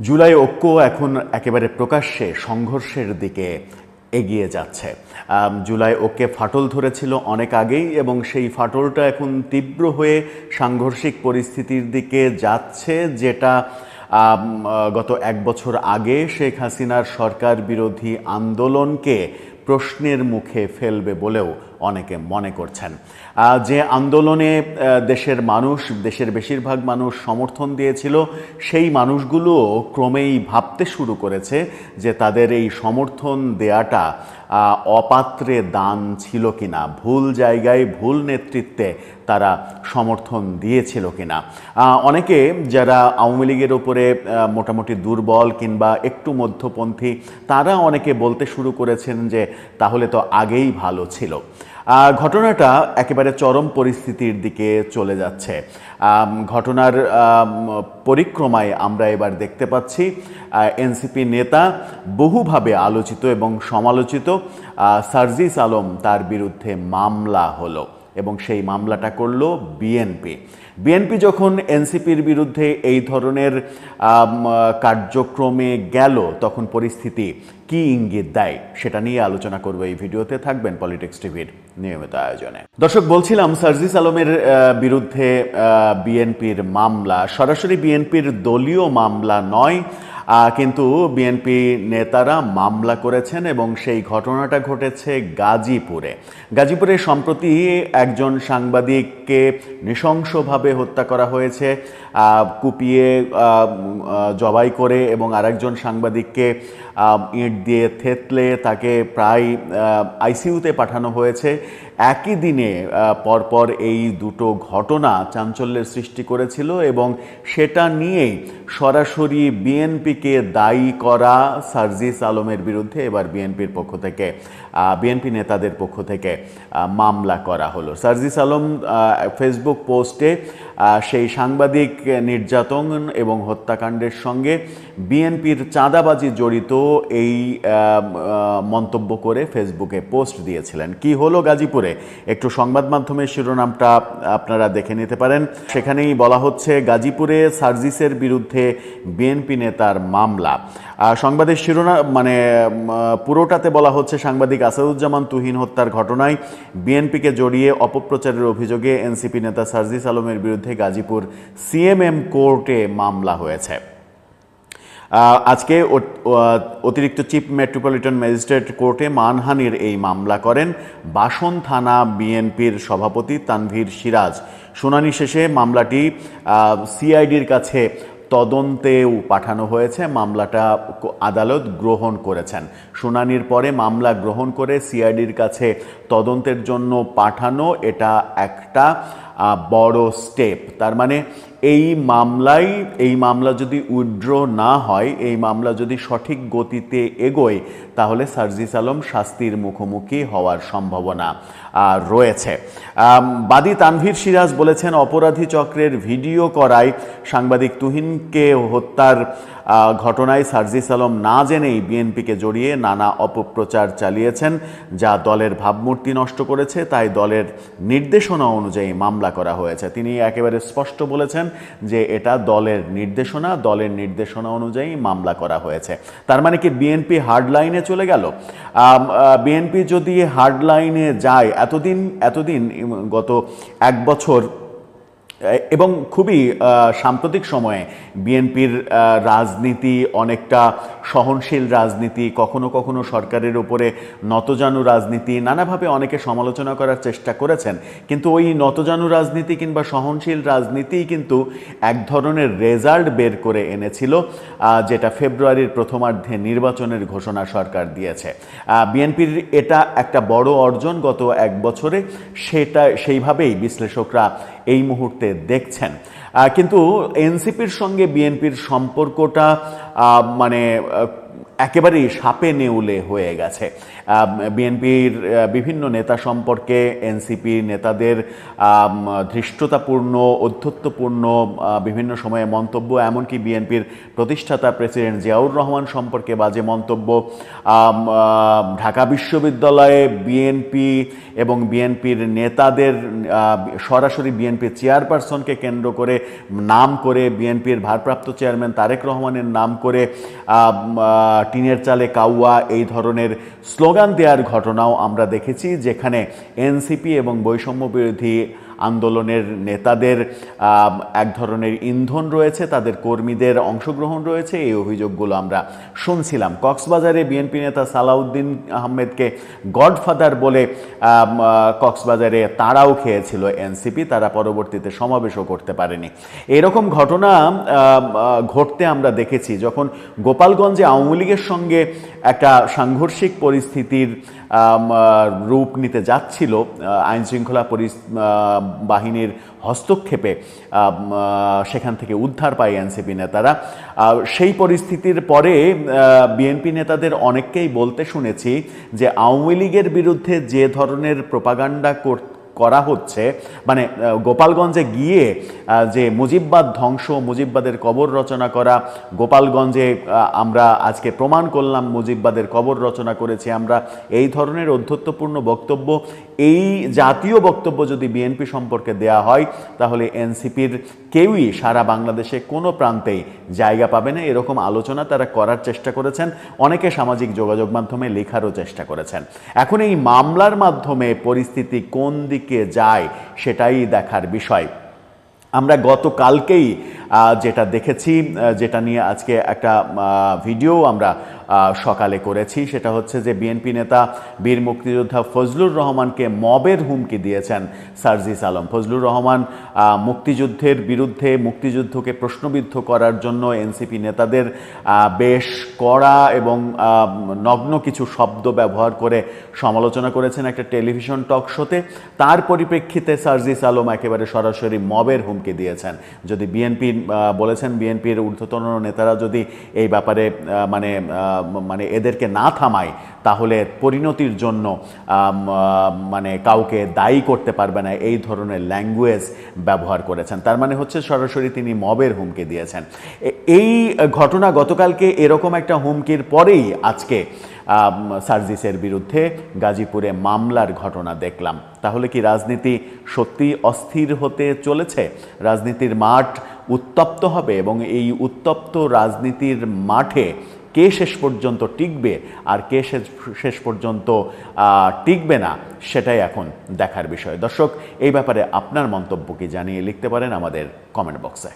জুলাই ঐক্য এখন একেবারে প্রকাশ্যে সংঘর্ষের দিকে এগিয়ে যাচ্ছে। জুলাই ঐক্যে ফাটল ধরেছিল অনেক আগেই এবং সেই ফাটলটা এখন তীব্র হয়ে সাংঘর্ষিক পরিস্থিতির দিকে যাচ্ছে, যেটা গত এক বছর আগে শেখ হাসিনার সরকার বিরোধী আন্দোলনকে প্রশ্নের মুখে ফেলবে বলেও অনেকে মনে করছেন। যে আন্দোলনে দেশের মানুষ, দেশের বেশিরভাগ মানুষ সমর্থন দিয়েছিল, সেই মানুষগুলো ক্রমেই ভাবতে শুরু করেছে যে তাদের এই সমর্থন দেয়াটা অপাত্রে দান ছিল কিনা, ভুল জায়গায় ভুল নেতৃত্বে তারা সমর্থন দিয়েছিল কিনা। অনেকে যারা আওয়ামী লীগের ওপরে মোটামুটি দুর্বল কিংবা একটু মধ্যপন্থী, তারা অনেকে বলতে শুরু করেছেন যে তাহলে তো আগেই ভালো ছিল। ঘটনাটা একেবারে চরম পরিস্থিতির দিকে চলে যাচ্ছে। ঘটনার পরিক্রমায় আমরা এবার দেখতে পাচ্ছি এনসিপি নেতা বহুভাবে আলোচিত এবং সমালোচিত সার্জিস আলম তার বিরুদ্ধে মামলা হলো এবং সেই মামলাটা করল বিএনপি। বিএনপি যখন এনসিপির বিরুদ্ধে এই ধরনের কার্যক্রমে গেল, তখন পরিস্থিতি কি ইঙ্গিত দেয় সেটা নিয়ে আলোচনা করব এই ভিডিওতে। থাকবেন পলিটিক্স টিভির নিয়মিত আয়োজনে। দর্শক, বলছিলাম, সার্জিস আলমের বিরুদ্ধে বিএনপির মামলা। সরাসরি বিএনপির দলীয় মামলা নয় কিন্তু বিএনপি নেতারা মামলা করেছেন এবং সেই ঘটনাটা ঘটেছে গাজীপুরে। গাজীপুরে সম্প্রতি একজন সাংবাদিককে নৃশংসভাবে হত্যা করা হয়েছে কুপিয়ে জবাই করে এবং আরেকজন সাংবাদিককে ইঁট দিয়ে থেতলে তাকে প্রায় আইসিইউতে পাঠানো হয়েছে। একই দিনে পরপর এই দুটো ঘটনা চাঞ্চল্যের সৃষ্টি করেছিল এবং সেটা নিয়ে সরাসরি বিএনপিকে দায়ী করা সার্জিস আলমের বিরুদ্ধে এবার বিএনপির পক্ষ থেকে। বিএনপি নেতাদের পক্ষ থেকে মামলা করা হলো। সার্জিস আলম ফেসবুক পোস্টে সেই সাংবাদিক নির্যাতন এবং হত্যাকাণ্ডের সঙ্গে বিএনপির চাঁদাবাজি জড়িত এই মন্তব্য করে ফেসবুকে পোস্ট দিয়েছিলেন। কি হলো গাজীপুরে? একটু সংবাদ মাধ্যমের শিরোনামটা আপনারা দেখে নিতে পারেন। সেখানেই বলা হচ্ছে, গাজীপুরে সার্জিসের বিরুদ্ধে বিএনপি নেতার মামলা। সংবাদের শিরোনাম মানে পুরোটাতে বলা হচ্ছে সাংবাদিক আসাদুজ্জামান তুহিন হত্যার ঘটনায় বিএনপিকে জড়িয়ে অপপ্রচারের অভিযোগে এনসিপি নেতা সার্জিস আলমের বিরুদ্ধে গাজীপুর সিএমএম কোর্টে মামলা হয়েছে। আজকে অতিরিক্ত চিফ মেট্রোপলিটন ম্যাজিস্ট্রেট কোর্টে মানহানির এই মামলা করেন বাসন থানা বিএনপির সভাপতি তানভীর সিরাজ। শুনানি শেষে মামলাটি সিআইডির কাছে তদন্তেও পাঠানো হয়েছে। মামলাটা আদালত গ্রহণ করেছেন। শুনানির পরে মামলা গ্রহণ করে সিআইডির কাছে তদন্তের জন্য পাঠানো এটা একটা বড় স্টেপ। তার মানে এই মামলায়, এই মামলা যদি উইড্র না হয়, এই মামলা যদি সঠিক গতিতে এগোয়, তাহলে সার্জিস আলম শাস্তির মুখোমুখি হওয়ার সম্ভাবনা রয়েছে। বাদী তানভীর সিরাজ বলেছেন, অপরাধী চক্রের ভিডিও করায় সাংবাদিক তুহিনকে হত্যার ঘটনায় সার্জিস আলম না জেনেই বিএনপিকে জড়িয়ে নানা অপপ্রচার চালিয়েছেন, যা দলের ভাবমূর্তি নষ্ট করেছে, তাই দলের নির্দেশনা অনুযায়ী মামলা করা হয়েছে। তিনি একেবারে স্পষ্ট বলেছেন যে এটা দলের নির্দেশনা দলের নির্দেশনা অনুযায়ী মামলা করা হয়েছে। তার মানে কি বিএনপি হার্ড লাইনে চলে গেল? বিএনপি যদি হার্ড লাইনে যায়, এতদিন এতদিন, গত এক বছর এবং খুবই সাম্প্রতিক সময়ে বিএনপির রাজনীতি অনেকটা সহনশীল রাজনীতি, কখনো কখনো সরকারের উপরে নতজানু রাজনীতি, নানাভাবে অনেকে সমালোচনা করার চেষ্টা করেছেন। কিন্তু ওই নতজানু রাজনীতি কিংবা সহনশীল রাজনীতি কিন্তু এক ধরনের রেজাল্ট বের করে এনেছিল যেটা ফেব্রুয়ারির প্রথমার্ধে নির্বাচনের ঘোষণা সরকার দিয়েছে। বিএনপির এটা একটা বড় অর্জন গত এক বছরে, সেটা, সেইভাবেই বিশ্লেষকরা এই মুহূর্তে দেখছেন। কিন্তু এনসিপির সঙ্গে বিএনপির সম্পর্কটা মানে একেবারেই সাপে নেউলে হয়ে গেছে। বিএনপির বিভিন্ন নেতা সম্পর্কে এনসিপি নেতাদের ধৃষ্টতাপূর্ণ অধ্যত্বপূর্ণ বিভিন্ন সময়ে মন্তব্য, এমনকি বিএনপির প্রতিষ্ঠাতা প্রেসিডেন্ট জিয়াউর রহমান সম্পর্কে বাজে মন্তব্য ঢাকা বিশ্ববিদ্যালয়ে বিএনপি এবং বিএনপির নেতাদের সরাসরি বিএনপির চেয়ারপারসনকে কেন্দ্র করে নাম করে বিএনপির ভারপ্রাপ্ত চেয়ারম্যান তারেক রহমানের নাম করে টিনের চালে কাউয়া, এই ধরনের স্লোগান দেওয়ার ঘটনাও আমরা দেখেছি যেখানে এনসিপি এবং বৈষম্য বিরোধী আন্দোলনের নেতাদের এক ধরনের ইন্ধন রয়েছে, তাদের কর্মীদের অংশগ্রহণ রয়েছে, এই অভিযোগগুলো আমরা শুনছিলাম। কক্সবাজারে বিএনপি নেতা সালাউদ্দিন আহমেদকে গডফাদার বলে কক্সবাজারে তারাও খেয়েছিল এনসিপি, তারা পরবর্তীতে সমাবেশও করতে পারেনি। এরকম ঘটনা ঘটতে আমরা দেখেছি যখন গোপালগঞ্জে আওয়ামী লীগের সঙ্গে একটা সাংঘর্ষিক পরিস্থিতির রূপ নিতে যাচ্ছিল আইনশৃঙ্খলা পরি বাহিনীর হস্তক্ষেপে সেখান থেকে উদ্ধার পায় এনসিপি নেতারা। সেই পরিস্থিতির পরে বিএনপি নেতাদের অনেককেই বলতে শুনেছি যে আওয়ামী লীগের বিরুদ্ধে যে ধরনের প্রপাগান্ডা করতে করা হচ্ছে মানে গোপালগঞ্জে গিয়ে যে মুজিববাদ ধ্বংস, মুজিববাদের কবর রচনা করা, গোপালগঞ্জে আমরা আজকে প্রমাণ করলাম মুজিববাদের কবর রচনা করেছি, আমরা এই ধরনের অধ্যত্বপূর্ণ বক্তব্য এই জাতীয় বক্তব্য যদি বিএনপি সম্পর্কে দেয়া হয়, তাহলে এনসিপির কেউই সারা বাংলাদেশে কোনো প্রান্তেই জায়গা পাবে না। এরকম আলোচনা তারা করার চেষ্টা করেছেন। অনেকে সামাজিক যোগাযোগ মাধ্যমে লেখারও চেষ্টা করেছেন। এখন এই মামলার মাধ্যমে পরিস্থিতি কোন দিকে যায় সেটাই দেখার বিষয়। আমরা গতকালকেই যেটা দেখেছি যেটা নিয়ে আজকে একটা ভিডিও আমরা সকালে করেছি। সেটা হচ্ছে যে বিএনপি নেতা বীর মুক্তিযোদ্ধা ফজলুর রহমানকে মবের হুমকি দিয়েছেন সার্জিস আলম। ফজলুর রহমান মুক্তিযুদ্ধের বিরুদ্ধে মুক্তিযুদ্ধকে প্রশ্নবিদ্ধ করার জন্য এনসিপি নেতাদের বেশ কড়া এবং নগ্ন কিছু শব্দ ব্যবহার করে সমালোচনা করেছেন একটা টেলিভিশন টক শোতে। তার পরিপ্রেক্ষিতে সার্জিস আলম একেবারে সরাসরি মবের হুমকি দিয়েছেন। যদি বিএনপি বলেছেন বিএনপির ঊর্ধ্বতন নেতারা যদি এই ব্যাপারে মানে মানে এদেরকে না থামায়, তাহলে পরিণতির জন্য মানে কাউকে দায়ী করতে পারবে না, এই ধরনের ল্যাঙ্গুয়েজ ব্যবহার করেছেন। তার মানে হচ্ছে সরাসরি তিনি মবের হুমকি দিয়েছেন। এই ঘটনা গতকালকে এরকম একটা হুমকির পরেই আজকে সার্জিসের বিরুদ্ধে গাজীপুরে মামলার ঘটনা দেখলাম। তাহলে কি রাজনীতি সত্যি অস্থির হতে চলেছে? রাজনীতির মাঠ উত্তপ্ত হবে এবং এই উত্তপ্ত রাজনীতির মাঠে কে শেষ পর্যন্ত টিকবে আর কে শেষ পর্যন্ত টিকবে না, সেটাই এখন দেখার বিষয়। দর্শক, এই ব্যাপারে আপনার মন্তব্য কি জানিয়ে লিখতে পারেন আমাদের কমেন্ট বক্সে